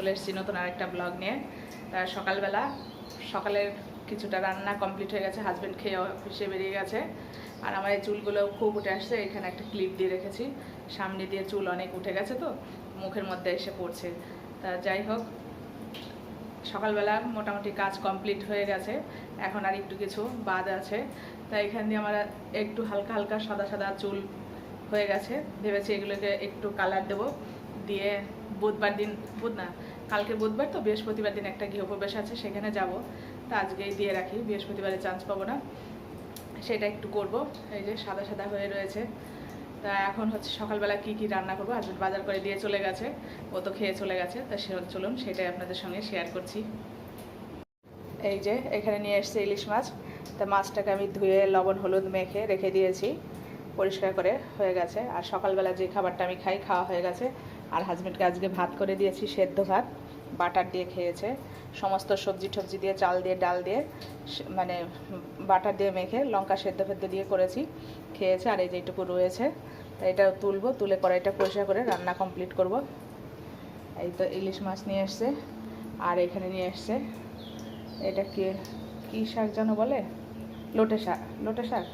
চলে এসেছি নতুন আরেকটা ব্লগ নিয়ে। তা সকালবেলা, সকালের কিছুটা রান্না কমপ্লিট হয়ে গেছে হাজব্যান্ড খেয়ে অফিসে বেরিয়ে গেছে। আর আমার এই চুলগুলো খুব উঠে আসছে, এখানে একটা ক্লিপ দিয়ে রেখেছি। সামনে দিয়ে চুল অনেক উঠে গেছে তো, মুখের মধ্যে এসে পড়ছে। তা যাই হোক, সকালবেলা মোটামুটি কাজ কমপ্লিট হয়ে গেছে, এখন আর একটু কিছু বাদ আছে। তাই এখান দিয়ে আমার একটু হালকা হালকা সাদা সাদা চুল হয়ে গেছে। ভেবেছি এগুলোকে একটু কালার দেবো। দিয়ে বুধবার দিন, বুধ না কালকে বুধবার তো বৃহস্পতিবার দিন একটা গৃহপ্রবেশ আছে, সেখানে যাব। তা আজকেই দিয়ে রাখি, বৃহস্পতিবারে চান্স পাবো না। সেটা একটু করব, এই যে সাদা সাদা হয়ে রয়েছে। তা এখন হচ্ছে সকালবেলা কি কি রান্না করব হাজবেন্ড বাজার করে দিয়ে চলে গেছে, ও তো খেয়ে চলে গেছে। তা সে চলুন, সেটাই আপনাদের সঙ্গে শেয়ার করছি। এই যে এখানে নিয়ে এসছে ইলিশ মাছ। তা মাছটাকে আমি ধুয়ে লবণ, হলুদ মেখে রেখে দিয়েছি, পরিষ্কার করে হয়ে গেছে। আর সকালবেলা যে খাবারটা আমি খাই, খাওয়া হয়ে গেছে। আর হাজব্যান্ডকে আজকে ভাত করে দিয়েছি, সেদ্ধ ভাত। বাটার দিয়ে খেয়েছে। সমস্ত সবজি টবজি দিয়ে, চাল দিয়ে, ডাল দিয়ে মানে বাটার দিয়ে মেখে লঙ্কা সেদ্ধ ফেদ্ধ দিয়ে করেছি। খেয়েছে আর এই যেটুকু রয়েছে। তা এটা তুলবো, তুলে কড়াইটা পরিষ্কার করে রান্না কমপ্লিট করব। এই তো ইলিশ মাছ নিয়ে এসছে আর এখানে নিয়ে এসছে। এটা কি, কী শাক যেন বলে? লোটে শাক লোটে শাক।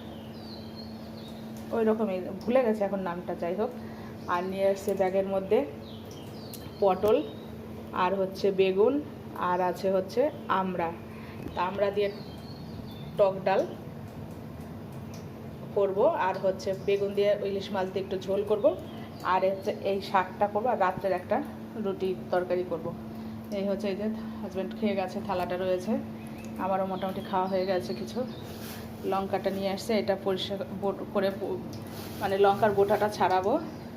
ওই রকমই ভুলে গেছে এখন নামটা, যাই হোক। আর নিয়ে আসছে ব্যাগের মধ্যে পটল আর হচ্ছে বেগুন আর আছে হচ্ছে আমড়া। তা আমড়া দিয়ে টক ডাল করব আর হচ্ছে বেগুন দিয়ে ইলিশ মাছ দিয়ে একটু ঝোল করব। আর হচ্ছে এই শাকটা করব আর রাত্রের একটা রুটি তরকারি করব। এই হচ্ছে এই যে হাজব্যান্ড খেয়ে গেছে, থালাটা রয়েছে। আমারও মোটামুটি খাওয়া হয়ে গেছে কিছু। লঙ্কাটা নিয়ে আসছে, এটা পরিষ্কার করে মানে লঙ্কার গোটাটা ছাড়াবো।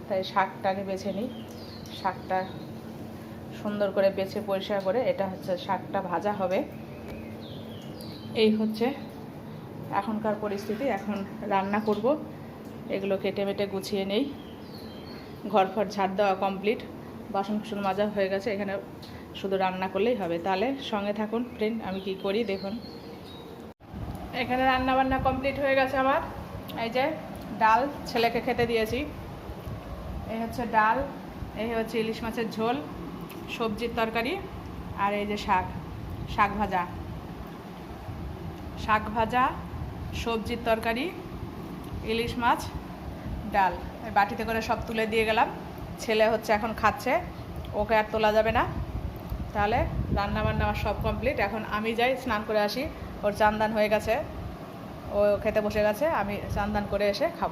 তাই শাকটা আগে বেছে নিই। শাকটা সুন্দর করে বেছে পরিষ্কার করে এটা হচ্ছে শাকটা ভাজা হবে। এই হচ্ছে এখনকার পরিস্থিতি, এখন রান্না করব। এগুলো কেটে মেটে গুছিয়ে নেই। ঘর ফর ঝাড় দেওয়া কমপ্লিট বাসন কুসন মাজা হয়ে গেছে, এখানে শুধু রান্না করলেই হবে। তাহলে সঙ্গে থাকুন ফ্রেন্ড আমি কি করি দেখুন। এখানে রান্না বান্না কমপ্লিট হয়ে গেছে আমার। এই যে ডাল ছেলেকে খেতে দিয়েছি। এই হচ্ছে ডাল, এই হচ্ছে ইলিশ মাছের ঝোল, সবজির তরকারি, আর এই যে শাক শাক ভাজা। শাক ভাজা, সবজির তরকারি, ইলিশ মাছ, ডাল। বাটিতে করে সব তুলে দিয়ে গেলাম। ছেলে হচ্ছে এখন খাচ্ছে, ওকে আর তোলা যাবে না। তাহলে রান্না বান্না সব কমপ্লিট এখন আমি যাই, স্নান করে আসি। ওর চান্দান হয়ে গেছে। ও খেতে বসে গেছে, আমি চান্দান করে এসে খাব।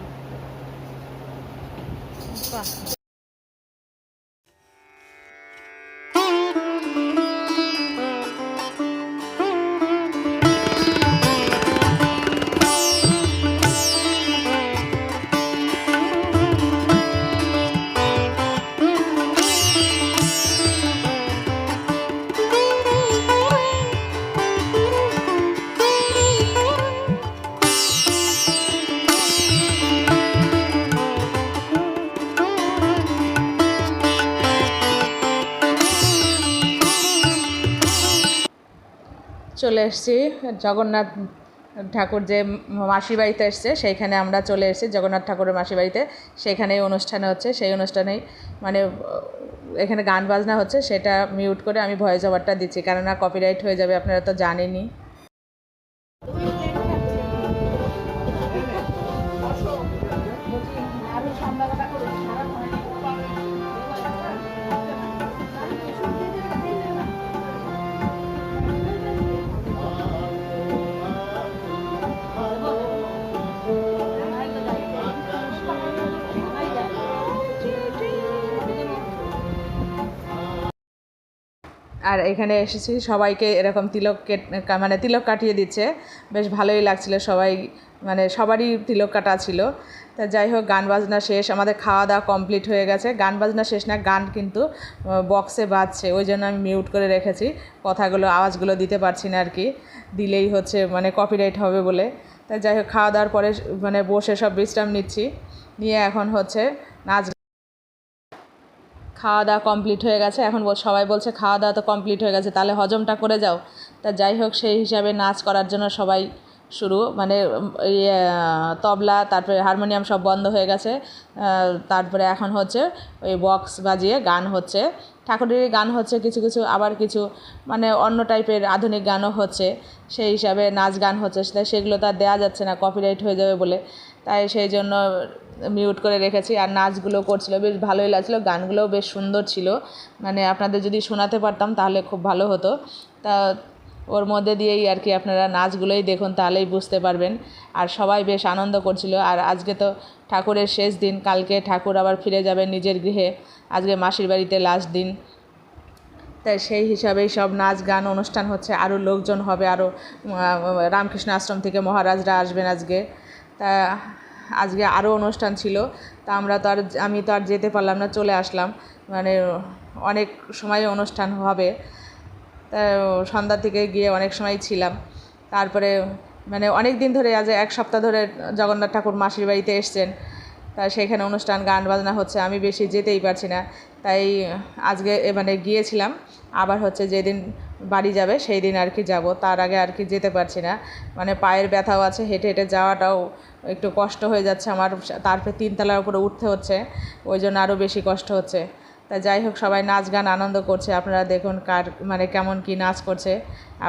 你这。চলে এসেছি। জগন্নাথ ঠাকুর যে মাসি বাড়িতে এসছে, সেইখানে আমরা চলে এসেছি, জগন্নাথ ঠাকুরের মাসি বাড়িতে। সেইখানেই অনুষ্ঠান হচ্ছে, সেই অনুষ্ঠানেই মানে এখানে গান বাজনা হচ্ছে, সেটা মিউট করে আমি ভয়েস ওভারটা দিচ্ছি, কেননা কপিরাইট হয়ে যাবে, আপনারা তো জানেনই। আর এখানে এসেছি, সবাইকে এরকম তিলক কেট- মানে তিলক কাটিয়ে দিচ্ছে। বেশ ভালোই লাগছিল, সবাই মানে সবারই তিলক কাটা ছিল। তা যাই হোক, গান বাজনা শেষ, আমাদের খাওয়া দাওয়া কমপ্লিট হয়ে গেছে। গান বাজনা শেষ না, গান কিন্তু বক্সে বাজছে, ওই জন্য আমি মিউট করে রেখেছি। কথাগুলো, আওয়াজগুলো দিতে পারছি না আর কি। দিলেই হচ্ছে মানে কপিরাইট হবে বলে। তা যাই হোক, খাওয়া দাওয়ার পরে মানে বসে সব বিশ্রাম নিচ্ছি। নিয়ে এখন হচ্ছে নাচ খাওয়া দাওয়া কমপ্লিট হয়ে গেছে। এখন সবাই বলছে খাওয়া দাওয়া তো কমপ্লিট হয়ে গেছে, তাহলে হজমটা করে যাও। তা যাই হোক, সেই হিসাবে নাচ করার জন্য সবাই শুরু। মানে তবলা, তারপরে হারমোনিয়াম সব বন্ধ হয়ে গেছে। তারপরে এখন হচ্ছে ওই বক্স বাজিয়ে গান হচ্ছে। ঠাকুরেরই গান হচ্ছে কিছু কিছু, আবার কিছু। মানে অন্য টাইপের আধুনিক গানও হচ্ছে। সেই হিসাবে নাচ গান হচ্ছে। সেগুলো তো আর দেওয়া যাচ্ছে না কপিরাইট হয়ে যাবে বলে। তাই সেই জন্য মিউট করে রেখেছি আর নাচগুলো করছিল, বেশ ভালোই লাগছিল, গানগুলোও বেশ সুন্দর ছিল। মানে আপনাদের যদি শোনাতে পারতাম তাহলে খুব ভালো হতো। তা ওর মধ্যে দিয়েই আর কি আপনারা নাচগুলোই দেখুন, তাহলেই বুঝতে পারবেন। আর সবাই বেশ আনন্দ করছিল। আর আজকে তো ঠাকুরের শেষ দিন, কালকে ঠাকুর আবার ফিরে যাবে নিজের গৃহে। আজকে মাসির বাড়িতে লাস্ট দিন। তাই সেই হিসাবেই সব নাচ, গান, অনুষ্ঠান হচ্ছে। আরও লোকজন হবে, আরও রামকৃষ্ণ আশ্রম থেকে মহারাজরা আসবেন আজকে। তা আজকে আরও অনুষ্ঠান ছিল, তা আমরা তো আর, আমি তো আর যেতে পারলাম না, চলে আসলাম। মানে অনেক সময় অনুষ্ঠান হবে, তা সন্ধ্যা থেকে গিয়ে অনেক সময় ছিলাম। তারপরে মানে অনেক দিন ধরে আজ এক সপ্তাহ ধরে জগন্নাথ ঠাকুর মাসির বাড়িতে এসছেন, তা সেখানে অনুষ্ঠান, গান বাজনা হচ্ছে, আমি বেশি যেতেই পারছি না। তাই আজকে মানে গিয়েছিলাম, আবার হচ্ছে যেদিন বাড়ি যাবে সেই দিন আর কি যাব। তার আগে আর কি যেতে পারছি না। মানে পায়ের ব্যথাও আছে, হেঁটে হেঁটে যাওয়াটাও একটু কষ্ট হয়ে যাচ্ছে আমার। তারপরে তিনতলার উপরে উঠতে হচ্ছে, ওই জন্য আরও বেশি কষ্ট হচ্ছে। তা যাই হোক, সবাই নাচ গান আনন্দ করছে। আপনারা দেখুন কার মানে কেমন কি নাচ করছে।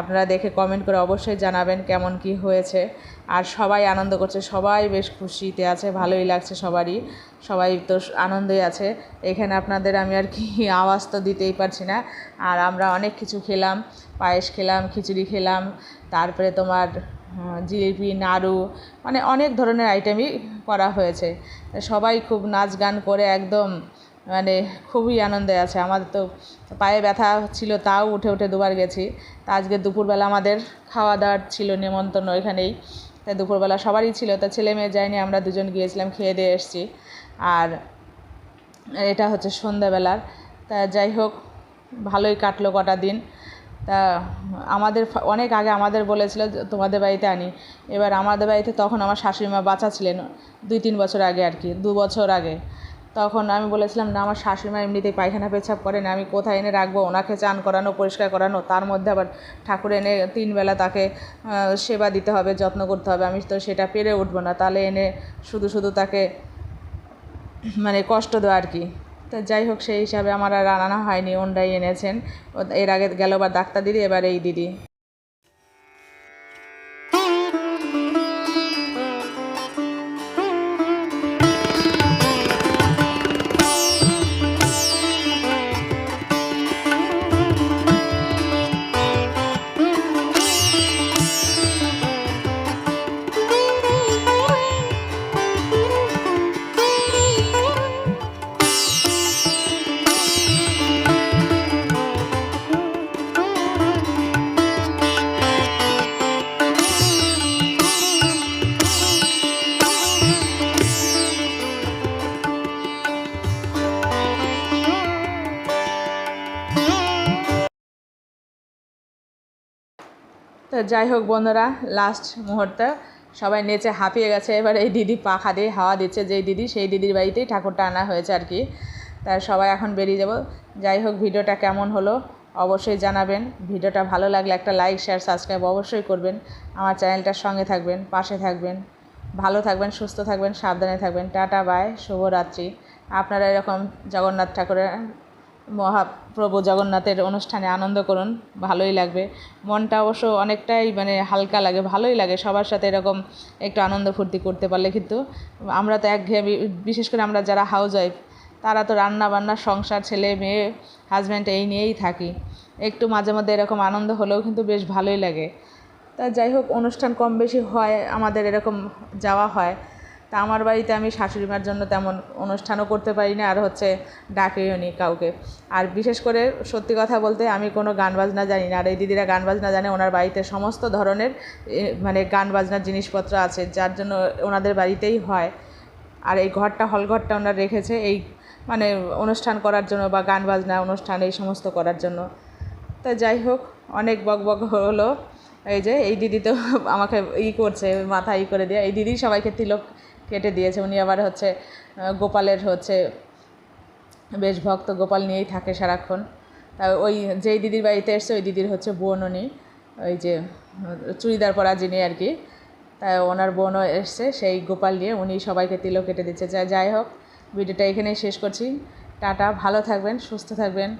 আপনারা দেখে কমেন্ট করে অবশ্যই জানাবেন কেমন কি হয়েছে। আর সবাই আনন্দ করছে, সবাই বেশ খুশিতে আছে, ভালোই লাগছে সবারই, সবাই তো আনন্দে আছে। এখানে আপনাদের আমি আর কি আওয়াজ তো দিতেই পারছি না। আর আমরা অনেক কিছু খেলাম, পায়েস খেলাম, খিচুড়ি খেলাম, তারপরে তোমার জিলিপি, নাড়ু মানে অনেক ধরনের আইটেমই করা হয়েছে। সবাই খুব নাচ গান করে একদম মানে খুবই আনন্দে আছে। আমাদের তো পায়ে ব্যথা ছিল, তাও উঠে উঠে দুবার গেছি। তা আজকে দুপুরবেলা আমাদের খাওয়া দাওয়ার ছিল, নেমন্তন্ন এখানেই। তাই দুপুরবেলা সবারই ছিল, তা ছেলে মেয়ে যায়নি, আমরা দুজন গিয়েছিলাম, খেয়ে দিয়ে এসছি। আর এটা হচ্ছে সন্ধ্যাবেলার, তা যাই হোক, ভালোই কাটলো কটা দিন। তা আমাদের অনেক আগে আমাদের বলেছিল তোমাদের বাড়িতে আনি। এবার আমাদের বাড়িতে তখন আমার শাশুড়ি মা বাচ্চা ছিলেন দুই তিন বছর আগে আর কি, দু বছর আগে। তখন আমি বলেছিলাম, না, আমার শাশুড়ি মা এমনিতেই পায়খানা পেছাব করেন আমি কোথায় এনে রাখব? ওনাকে চান করানো, পরিষ্কার করানো, তার মধ্যে আবার ঠাকুর এনে তিনবেলা তাকে সেবা দিতে হবে, যত্ন করতে হবে। আমি তো সেটা পেরে উঠবো না, তাহলে এনে শুধু শুধু তাকে মানে কষ্ট দেওয়া আর কি। তো যাই হোক, সেই হিসাবে আমার আর আনা হয়নি, ওনরাই এনেছেন। এর আগে গেল বা ডাক্তার দিদি, এবার এই দিদি। তো যাই হোক বন্ধুরা লাস্ট মুহূর্তে। সবাই নেচে হাঁপিয়ে গেছে, এবার এই দিদি পাখা দিয়ে হাওয়া দিচ্ছে, যেই দিদি, সেই দিদির বাড়িতেই ঠাকুরটা আনা হয়েছে আর কি। তাই সবাই এখন বেরিয়ে যাব। যাই হোক, ভিডিওটা কেমন হলো অবশ্যই জানাবেন। ভিডিওটা ভালো লাগলে একটা লাইক শেয়ার সাবস্ক্রাইব অবশ্যই করবেন। আমার চ্যানেলটার সঙ্গে থাকবেন, পাশে থাকবেন। ভালো থাকবেন, সুস্থ থাকবেন, সাবধানে থাকবেন। টাটা বাই শুভরাত্রি। আপনারা এরকম জগন্নাথ ঠাকুরের মহাপ্রভু জগন্নাথের অনুষ্ঠানে আনন্দ করুন, ভালোই লাগবে। মনটা অবশ্য অনেকটাই মানে হালকা লাগে, ভালোই লাগে সবার সাথে এরকম একটু আনন্দ ফুর্তি করতে পারলে কিন্তু। আমরা তো একঘেয়ে বিশেষ করে আমরা যারা হাউস ওয়াইফ তারা তো রান্না বান্না, সংসার, ছেলে, মেয়ে হাজব্যান্ড এই নিয়েই থাকি। একটু মাঝে মধ্যে এরকম আনন্দ হলেও কিন্তু বেশ ভালোই লাগে। তা যাই হোক, অনুষ্ঠান কম বেশি হয়, আমাদের এরকম যাওয়া হয়। তা আমার বাড়িতে আমি শাশুড়ি মার জন্য তেমন অনুষ্ঠানও করতে পারি না, আর হচ্ছে ডাকেও নি কাউকে। আর বিশেষ করে সত্যি কথা বলতে আমি কোনো গান বাজনা জানি না, আর এই দিদিরা গান বাজনা জানে, ওনার বাড়িতে সমস্ত ধরনের মানে গান বাজনার জিনিসপত্র আছে, যার জন্য ওনাদের বাড়িতেই হয়। আর এই ঘরটা, হল ঘরটা ওনারা রেখেছে এই মানে অনুষ্ঠান করার জন্য বা গান বাজনা অনুষ্ঠান এই সমস্ত করার জন্য। তা যাই হোক, অনেক বক বক হলো। এই যে, এই দিদি তো আমাকে ই করছে, মাথা ই করে দিয়ে। এই দিদি সবাইকে তিলক কেটে দিয়েছে। উনি আবার হচ্ছে গোপালের হচ্ছে, বেশ ভক্ত গোপাল নিয়েই থাকে সারাক্ষণ। তা ওই যেই দিদির বাড়িতে এসছে, ওই দিদির হচ্ছে বোন উনি। ওই যে, চুড়িদার পরা যিনি আর কি তাই ওনার বোনও এসছে, সেই গোপাল নিয়ে উনি সবাইকে তিলক কেটে দিচ্ছে। যাই হোক, ভিডিওটা এখানেই শেষ করছি। টাটা, ভালো থাকবেন, সুস্থ থাকবেন।